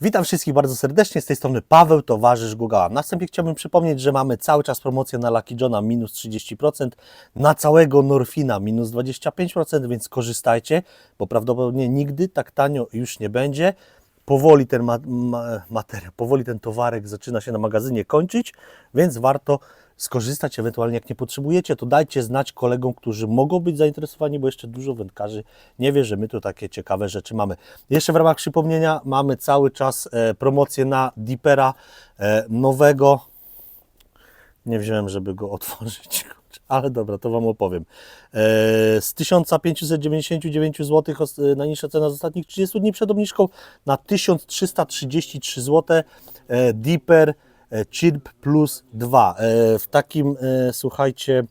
Witam wszystkich bardzo serdecznie, z tej strony Paweł, towarzysz Gugała. Na wstępie chciałbym przypomnieć, że mamy cały czas promocję na Lucky Johna minus 30%, na całego Norfina minus 25%, więc korzystajcie, bo prawdopodobnie nigdy tak tanio już nie będzie. Powoli ten ma ma materiał, powoli ten towarek zaczyna się na magazynie kończyć, więc warto skorzystać, ewentualnie jak nie potrzebujecie, to dajcie znać kolegom, którzy mogą być zainteresowani, bo jeszcze dużo wędkarzy nie wie, że my tu takie ciekawe rzeczy mamy. Jeszcze w ramach przypomnienia mamy cały czas e, promocję na Deepera e, nowego. Nie wziąłem, żeby go otworzyć, ale dobra, to Wam opowiem. E, z 1599 zł najniższa cena z ostatnich 30 dni przed obniżką na 1333 zł. Deeper Chirp Plus 2. E, w takim, e, słuchajcie,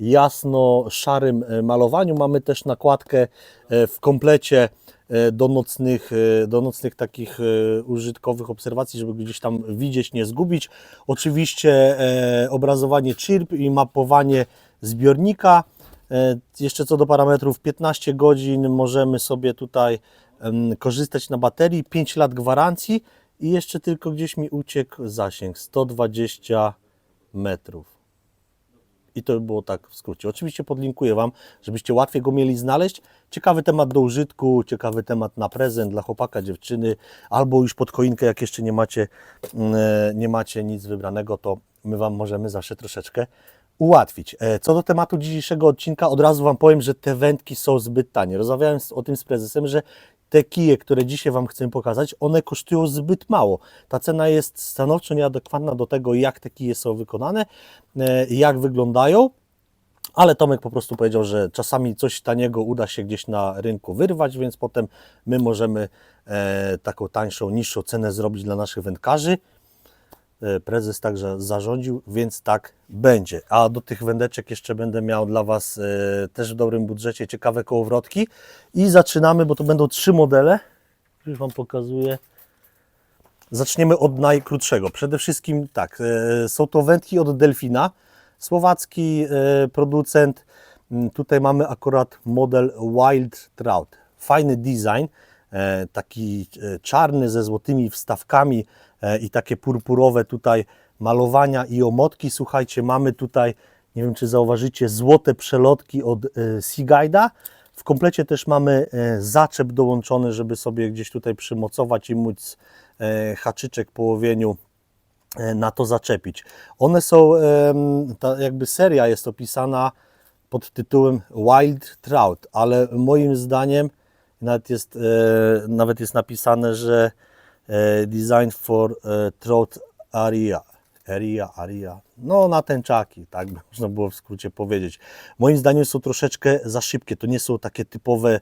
jasno-szarym e, malowaniu. Mamy też nakładkę e, w komplecie e, do nocnych, e, do nocnych takich e, użytkowych obserwacji, żeby gdzieś tam widzieć, nie zgubić. Oczywiście e, obrazowanie chirp i mapowanie zbiornika. E, Jeszcze co do parametrów, 15 godzin możemy sobie tutaj korzystać na baterii, 5 lat gwarancji i jeszcze tylko gdzieś mi uciekł zasięg 120 metrów. I to by było tak w skrócie. Oczywiście podlinkuję Wam, żebyście łatwiej go mieli znaleźć. Ciekawy temat do użytku, ciekawy temat na prezent dla chłopaka, dziewczyny, albo już pod choinkę, jak jeszcze nie macie, mm, e, nie macie nic wybranego, to my Wam możemy zawsze troszeczkę ułatwić. E, Co do tematu dzisiejszego odcinka, od razu Wam powiem, że te wędki są zbyt tanie. Rozmawiałem o tym z prezesem, że te kije, które dzisiaj Wam chcę pokazać, one kosztują zbyt mało. Ta cena jest stanowczo nieadekwatna do tego, jak te kije są wykonane, e, jak wyglądają. Ale Tomek po prostu powiedział, że czasami coś taniego uda się gdzieś na rynku wyrwać, więc potem my możemy e, taką tańszą, niższą cenę zrobić dla naszych wędkarzy. E, Prezes także zarządził, więc tak będzie. A do tych wędeczek jeszcze będę miał dla Was e, też w dobrym budżecie ciekawe kołowrotki. I zaczynamy, bo to będą trzy modele. Już Wam pokazuję. Zaczniemy od najkrótszego. Przede wszystkim tak, e, są to wędki od Delfina, słowacki producent. Mm, Tutaj mamy akurat model Wild Trout. Fajny design, taki czarny ze złotymi wstawkami i takie purpurowe tutaj malowania i omotki. Słuchajcie, mamy tutaj, nie wiem czy zauważycie, złote przelotki od e, Sea Guide'a. W komplecie też mamy e, zaczep dołączony, żeby sobie gdzieś tutaj przymocować i móc e, haczyczek po łowieniu e, na to zaczepić. One są, ta jakby seria jest opisana pod tytułem Wild Trout, ale moim zdaniem nawet jest, e, nawet jest napisane, że e, Design for e, Trout Area. Area, area, no na tęczaki, tak by można było w skrócie powiedzieć. Moim zdaniem są troszeczkę za szybkie, to nie są takie typowe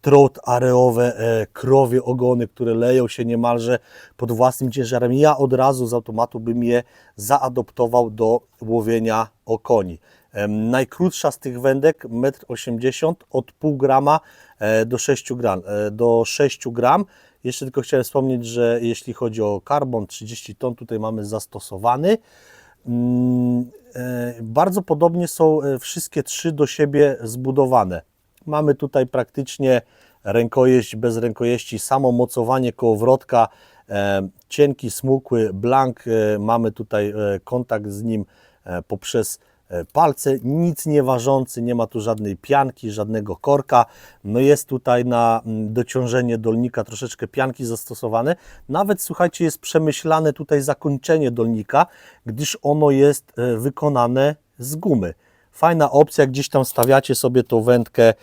trot areowe, e, krowie ogony, które leją się niemalże pod własnym ciężarem. Ja od razu z automatu bym je zaadoptował do łowienia okoni. Em, Najkrótsza z tych wędek 1,80 m od pół grama e, do 6 gram. e, Do 6 gram. Jeszcze tylko chciałem wspomnieć, że jeśli chodzi o karbon 30 ton, tutaj mamy zastosowany. Mm, e, Bardzo podobnie są e, wszystkie trzy do siebie zbudowane. Mamy tutaj praktycznie rękojeść bez rękojeści, samo mocowanie kołowrotka, e, cienki, smukły blank. Mamy tutaj kontakt z nim poprzez palce, nic nie ważący, nie ma tu żadnej pianki, żadnego korka. No jest tutaj na mm, dociążenie dolnika troszeczkę pianki zastosowane. Nawet słuchajcie, jest przemyślane tutaj zakończenie dolnika, gdyż ono jest e, wykonane z gumy. Fajna opcja, gdzieś tam stawiacie sobie tą wędkę,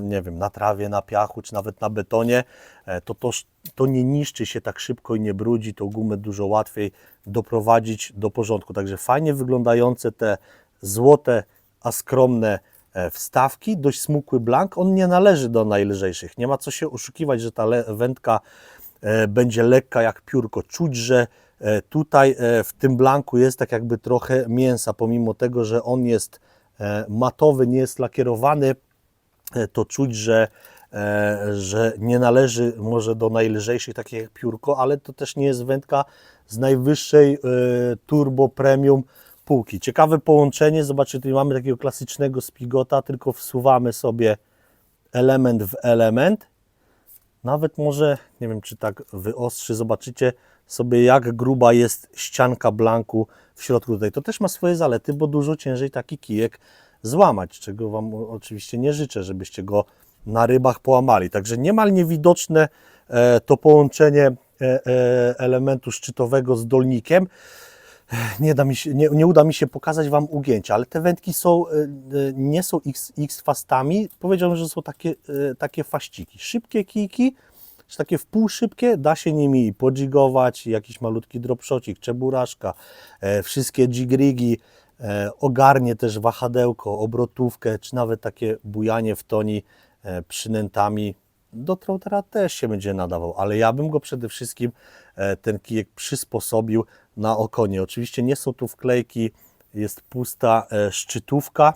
nie wiem, na trawie, na piachu, czy nawet na betonie, e, to, to to nie niszczy się tak szybko i nie brudzi, tą gumę dużo łatwiej doprowadzić do porządku. Także fajnie wyglądające te złote, a skromne e, wstawki, dość smukły blank, on nie należy do najlżejszych. Nie ma co się oszukiwać, że ta wędka e, będzie lekka jak piórko. Czuć, że tutaj w tym blanku jest tak jakby trochę mięsa, pomimo tego, że on jest matowy, nie jest lakierowany, to czuć, że, e, że nie należy może do najlżejszych, takich jak piórko, ale to też nie jest wędka z najwyższej e, turbo premium półki. Ciekawe połączenie, zobaczcie, tutaj mamy takiego klasycznego spigota, tylko wsuwamy sobie element w element Nawet może, nie wiem czy tak wyostrzy, zobaczycie sobie jak gruba jest ścianka blanku w środku tutaj. To też ma swoje zalety, bo dużo ciężej taki kijek złamać, czego Wam oczywiście nie życzę, żebyście go na rybach połamali. Także niemal niewidoczne e, to połączenie e, e, elementu szczytowego z dolnikiem. Nie, da mi się, nie, nie uda mi się pokazać Wam ugięcia, ale te wędki są, nie są X, X fastami. Powiedziałbym, że są takie, takie faściki. Szybkie kijki, że takie wpółszybkie, da się nimi podzigować, jakiś malutki dropshotик, czeburaszka, wszystkie jigrigi, e, ogarnie też wahadełko, obrotówkę, czy nawet takie bujanie w toni e, przynętami. Do troutera też się będzie nadawał, ale ja bym go przede wszystkim, e, ten kijek przysposobił na okonie. Oczywiście nie są tu wklejki, jest pusta e, szczytówka.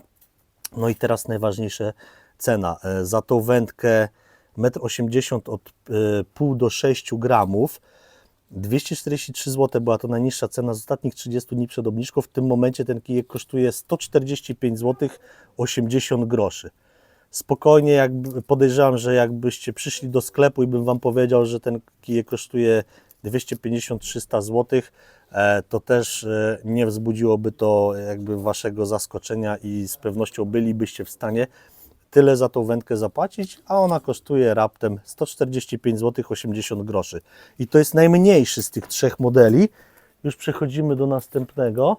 No i teraz najważniejsze cena. E, Za tą wędkę 1,80 m od e, pół do 6 gramów. 243 zł była to najniższa cena z ostatnich 30 dni przed obniżką. W tym momencie ten kijek kosztuje 145 zł 80 groszy. Spokojnie, jak podejrzewam, że jakbyście przyszli do sklepu i bym Wam powiedział, że ten kijek kosztuje 250-300 zł, e, to też e, nie wzbudziłoby to jakby Waszego zaskoczenia i z pewnością bylibyście w stanie tyle za tą wędkę zapłacić, a ona kosztuje raptem 145 zł 80 groszy. I to jest najmniejszy z tych trzech modeli. Już przechodzimy do następnego.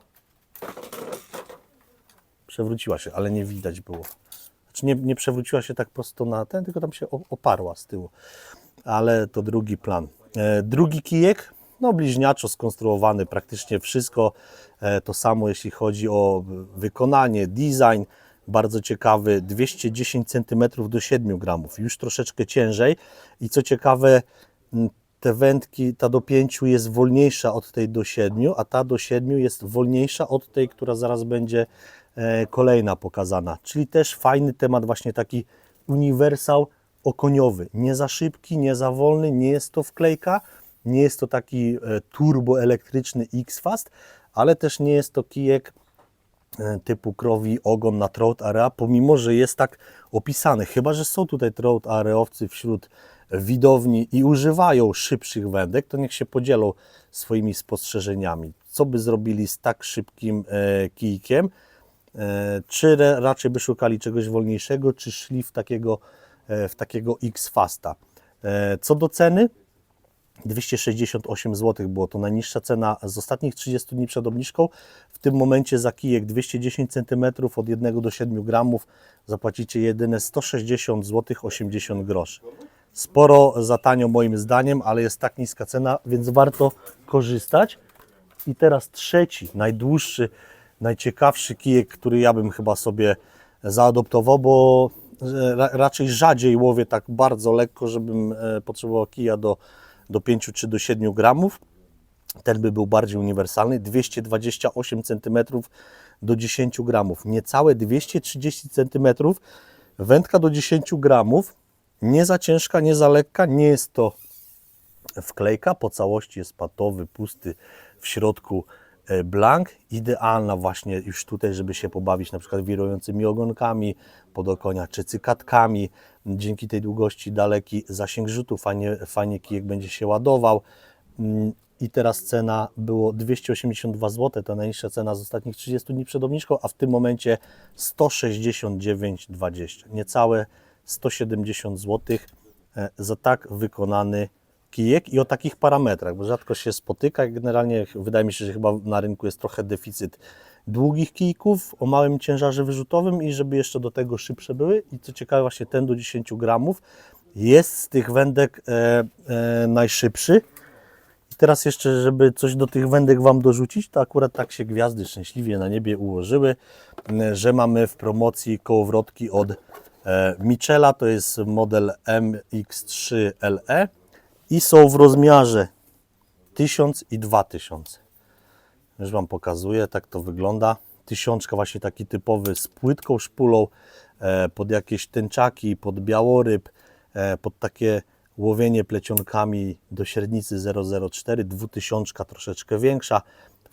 Przewróciła się, ale nie widać było. Znaczy nie, nie przewróciła się tak prosto na ten, tylko tam się oparła z tyłu. Ale to drugi plan. E, drugi kijek, no bliźniaczo skonstruowany, praktycznie wszystko e, to samo, jeśli chodzi o wykonanie, design. Bardzo ciekawy, 210 cm do 7 gramów, już troszeczkę ciężej. I co ciekawe, m, te wędki, ta do 5 jest wolniejsza od tej do 7, a ta do 7 jest wolniejsza od tej, która zaraz będzie e, kolejna pokazana. Czyli też fajny temat, właśnie taki uniwersal okoniowy. Nie za szybki, nie za wolny, nie jest to wklejka, nie jest to taki e, turboelektryczny X-Fast, ale też nie jest to kijek typu krowi ogon na trout area, pomimo, że jest tak opisany. Chyba, że są tutaj trout areowcy wśród widowni i używają szybszych wędek, to niech się podzielą swoimi spostrzeżeniami. Co by zrobili z tak szybkim e, kijkiem? E, czy re- raczej by szukali czegoś wolniejszego, czy szli w takiego, e, w takiego X-Fasta? E, Co do ceny, 268 zł było to najniższa cena z ostatnich 30 dni przed obniżką. W tym momencie za kijek 210 cm od 1 do 7 gramów zapłacicie jedyne 160 zł 80 groszy. Sporo za tanio moim zdaniem, ale jest tak niska cena, więc warto korzystać. I teraz trzeci, najdłuższy, najciekawszy kijek, który ja bym chyba sobie zaadoptował, bo e, ra, raczej rzadziej łowię tak bardzo lekko, żebym e, potrzebował kija do, do 5 czy do 7 gramów. Ten by był bardziej uniwersalny, 228 cm do 10 gramów, niecałe 230 cm, wędka do 10 gramów, nie za ciężka, nie za lekka, nie jest to wklejka, po całości jest patowy, pusty, w środku blank, idealna właśnie już tutaj, żeby się pobawić na przykład wirującymi ogonkami, podokonia czy cykatkami. Dzięki tej długości daleki zasięg rzutu, fajnie, fajnie kijek będzie się ładował. Mm, I teraz cena było 282 zł, to najniższa cena z ostatnich 30 dni przed obniżką, a w tym momencie 169,20. Niecałe 170 zł e, za tak wykonany kijek i o takich parametrach, bo rzadko się spotyka. Generalnie wydaje mi się, że chyba na rynku jest trochę deficyt długich kijków o małym ciężarze wyrzutowym i żeby jeszcze do tego szybsze były. I co ciekawe, właśnie ten do 10 gramów jest z tych wędek e, e, najszybszy. I teraz jeszcze, żeby coś do tych wędek Wam dorzucić, to akurat tak się gwiazdy szczęśliwie na niebie ułożyły, że mamy w promocji kołowrotki od e, Michela, to jest model MX3LE i są w rozmiarze 1000 i 2000. Już Wam pokazuję, tak to wygląda. Tysiączka właśnie taki typowy z płytką szpulą, e, pod jakieś tęczaki, pod białoryb, e, pod takie łowienie plecionkami do średnicy 004, dwutysiączka troszeczkę większa.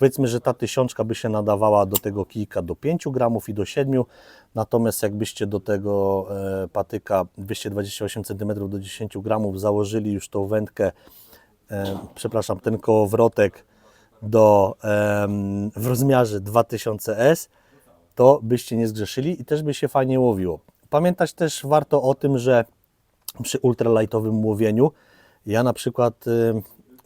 Powiedzmy, że ta tysiączka by się nadawała do tego kijka do 5 gramów i do 7, natomiast jakbyście do tego e, patyka 228 cm do 10 gramów założyli już tą wędkę, e, przepraszam, ten kołowrotek do, w rozmiarze 2000S, to byście nie zgrzeszyli i też by się fajnie łowiło. Pamiętać też warto o tym, że przy ultralightowym łowieniu ja na przykład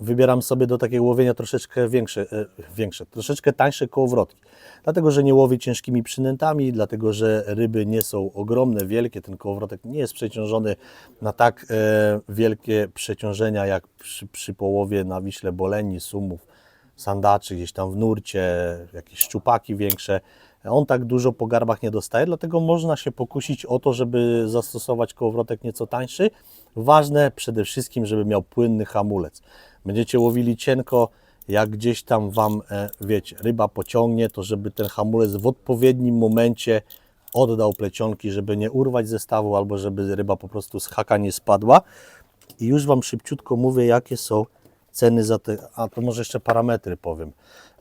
wybieram sobie do takiego łowienia troszeczkę większe, y, większe, troszeczkę tańsze kołowrotki. Dlatego, że nie łowię ciężkimi przynętami, dlatego, że ryby nie są ogromne, wielkie, ten kołowrotek nie jest przeciążony na tak e, wielkie przeciążenia jak przy, przy połowie na Wiśle Boleni, Sumów, sandaczy, gdzieś tam w nurcie, jakieś szczupaki większe. On tak dużo po garbach nie dostaje, dlatego można się pokusić o to, żeby zastosować kołowrotek nieco tańszy. Ważne przede wszystkim, żeby miał płynny hamulec. Będziecie łowili cienko, jak gdzieś tam Wam, e, wiecie, ryba pociągnie, to żeby ten hamulec w odpowiednim momencie oddał plecionki, żeby nie urwać zestawu, albo żeby ryba po prostu z haka nie spadła. I już Wam szybciutko mówię, jakie są ceny za te, a to może jeszcze parametry powiem.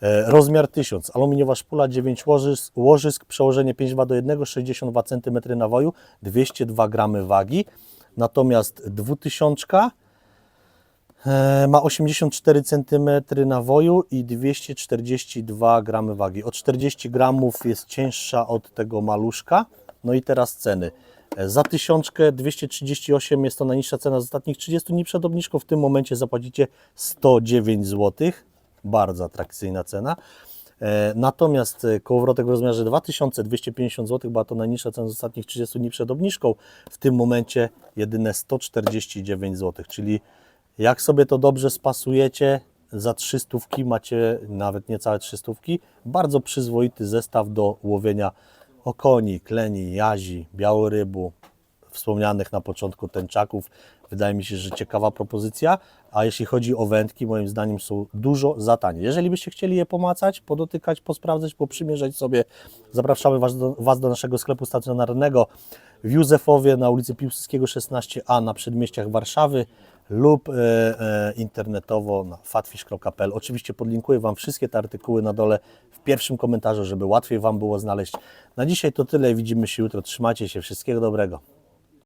E, rozmiar 1000, aluminiowa szpula 9 łożysk, łożysk przełożenie 5 do 1, 62 cm nawoju, 202 gramy wagi. Natomiast 2000 e, ma 84 cm nawoju i 242 gramy wagi. O 40 gramów jest cięższa od tego maluszka. No i teraz ceny. Za 1238 jest to najniższa cena z ostatnich 30 dni przed obniżką. W tym momencie zapłacicie 109 zł. Bardzo atrakcyjna cena. E, Natomiast e, kołowrotek w rozmiarze 2250 zł była to najniższa cena z ostatnich 30 dni przed obniżką. W tym momencie jedyne 149 zł, czyli jak sobie to dobrze spasujecie, za 300 macie nawet niecałe 300. Bardzo przyzwoity zestaw do łowienia okoni, kleni, jazi, białorybu, wspomnianych na początku tęczaków. Wydaje mi się, że ciekawa propozycja, a jeśli chodzi o wędki, moim zdaniem są dużo za tanie. Jeżeli byście chcieli je pomacać, podotykać, posprawdzać, poprzymierzać sobie, zapraszamy Was do, was do naszego sklepu stacjonarnego w Józefowie na ulicy Piłsudskiego 16a na przedmieściach Warszawy lub e, e, internetowo na fatfish.pl. Oczywiście podlinkuję Wam wszystkie te artykuły na dole w pierwszym komentarzu, żeby łatwiej Wam było znaleźć. Na dzisiaj to tyle. Widzimy się jutro. Trzymajcie się. Wszystkiego dobrego.